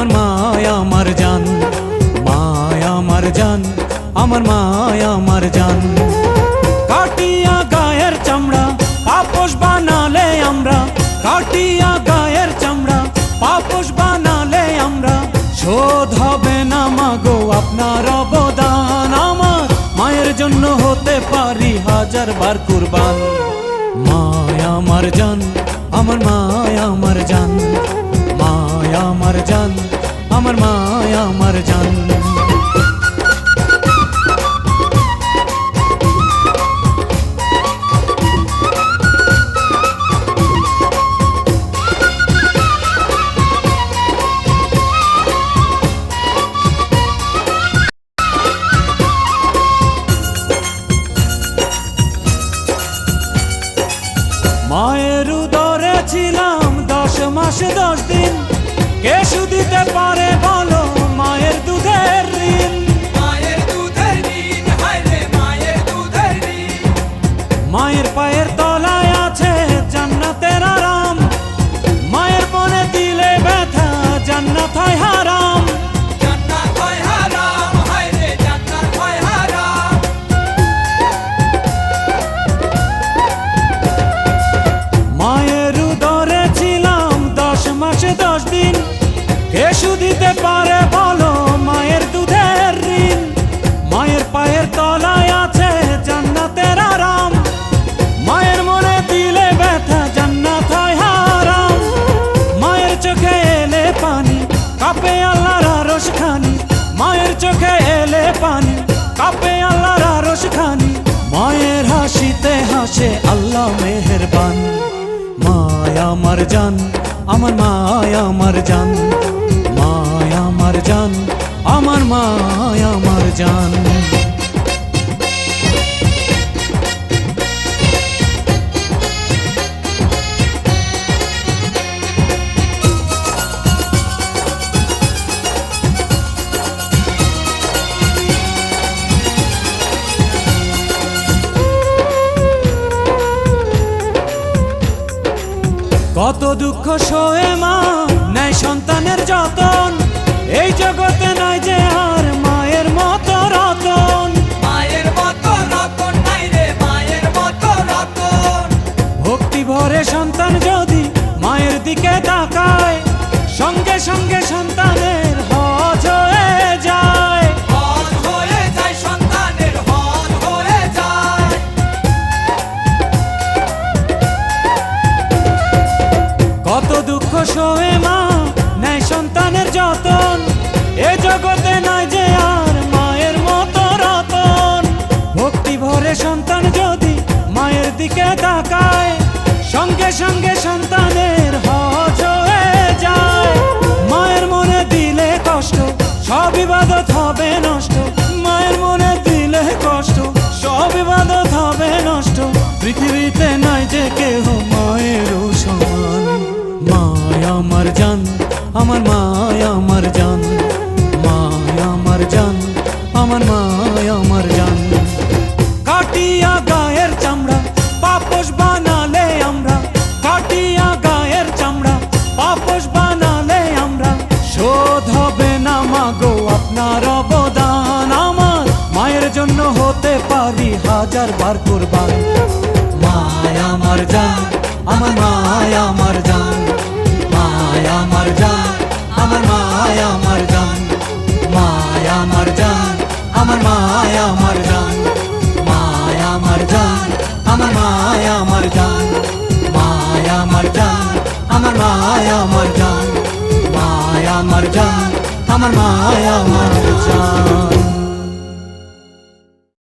আমার মায়া, আমার জান। মায়া, আমার জান। আমার মায়া, আমার জান। কাটিয়া গায়ের চামড়া পাপস বানালে আমরা। কাটিয়া গায়ের চামড়া পাপস বানালে আমরা। শোধ হবে না মাগো, আপনার অবদান আমার। মায়ের জন্য হতে পারি হাজার বার কুরবান। মায়া, আমার জান। আমার মায়া, আমার জান। মায়া, আমার জান। আমার মায়া আমার জান। মায়ের উদরে ছিলাম দশ মাসে দশ দিন। কে দিতে পারে পানি, কাপে আল্লাহর আরশ খানি মায়ের হাসিতে হাসে আল্লাহ মেহেরবান। মায়া আমার জান, আমার মায়া আমার জান। মায়া আমার জান, আমার মায়া আমার জান। কত দুঃখ সয়ে মা নাই সন্তানের যতন। এই জগতে নাই যে আর মায়ের মতো রতন। মায়ের মতো রতন নাই রে মায়ের মতো রতন। ভক্তি ভরে সন্তান যদি মায়ের দিকে তাকায় সন্তানের যতন। এ জগতে নাই যে আর মায়ের মতো রতন। ভক্তি ভরে সন্তান যদি মায়ের দিকে তাকায়, সঙ্গে সঙ্গে সন্তানের হয়ে। আমার মায়া, আমার জান। মায়া, আমার জান। আমার মায়া, আমার জান। কাটিয়া গায়ের চামড়া পাপস বানালে আমরা। কাটিয়া গায়ের চামড়া পাপস বানালে আমরা। শোধ হবে না মাগো আপনার অবদান। আমার মায়ের জন্য হতে পারি হাজার বার কুরবান। মায়া, আমার জান। আমার মায়া, আমার জান। মায়া, আমার জান। আমার মায়া, আমার জান। মায়া, আমার জান। আমার মায়া, আমার জান। মায়া, আমার জান। আমার মায়া, আমার জান। মায়া, আমার জান। আমার মায়া, আমার জান। মায়া, আমার জান। আমার মায়া, আমার জান।